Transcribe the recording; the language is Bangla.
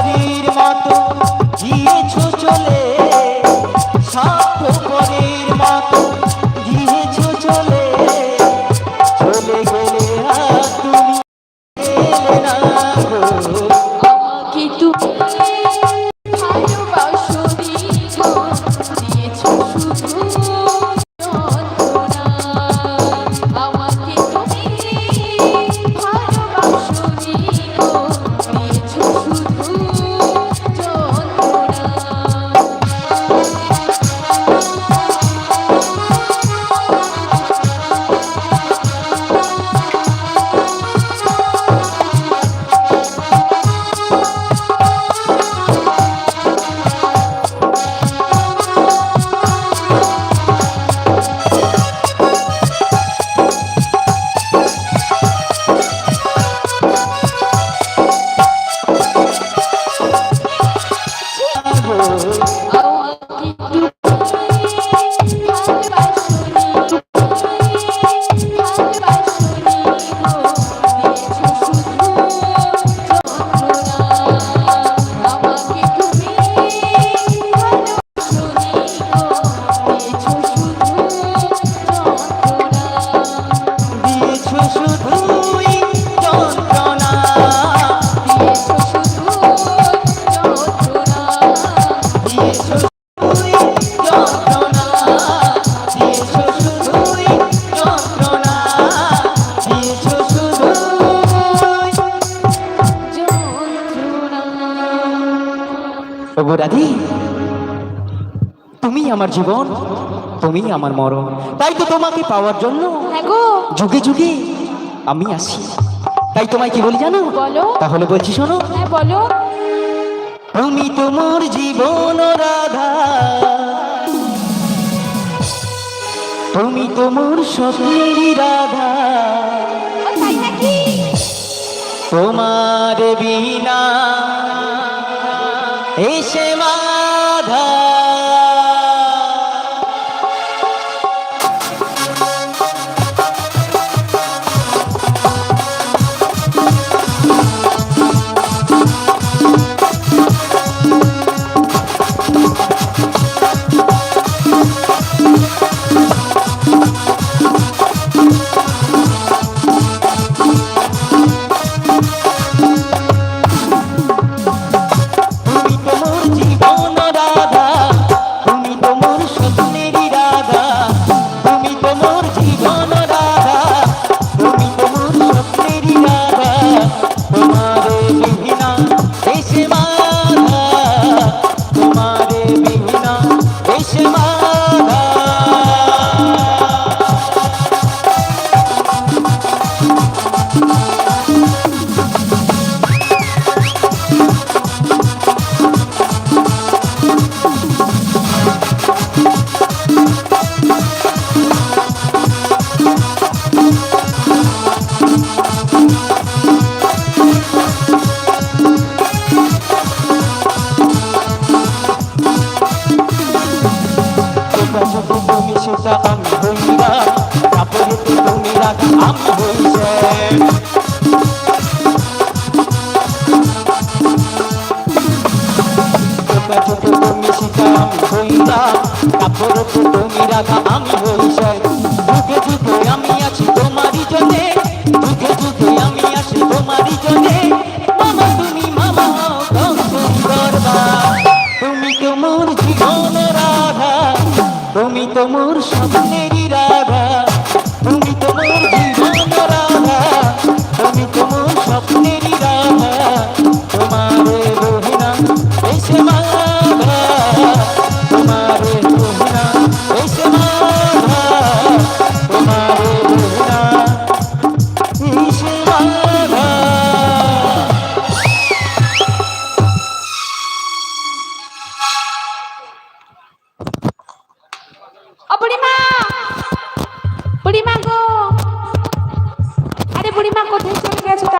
ঝড়ের মতো গিয়েছ চলে Oh. রঘুরাধি রাধি তুমি আমার জীবন তুমি আমার মরণ তাই তো তোমাকে পাওয়ার জন্য হ্যাঁ যুগে যুগে আমি আসি তাই তোমায় কি বলি জানো? বলো। তাহলে বলছি শোনো। হ্যাঁ, বলো। তুমি তোমার জীবন রাধা। তুমি তোমার স্বপ্নেরই রাধা। তোমার বিনা এসে মাধা কাপড় তুমি রাখা আমি বৈশাখ যুগে যুগে আমি আছি তোমারই জন্যে যুগে যুগে আমি তো মোর জীবন রাধা তুমি তো মোর স্বপ্নের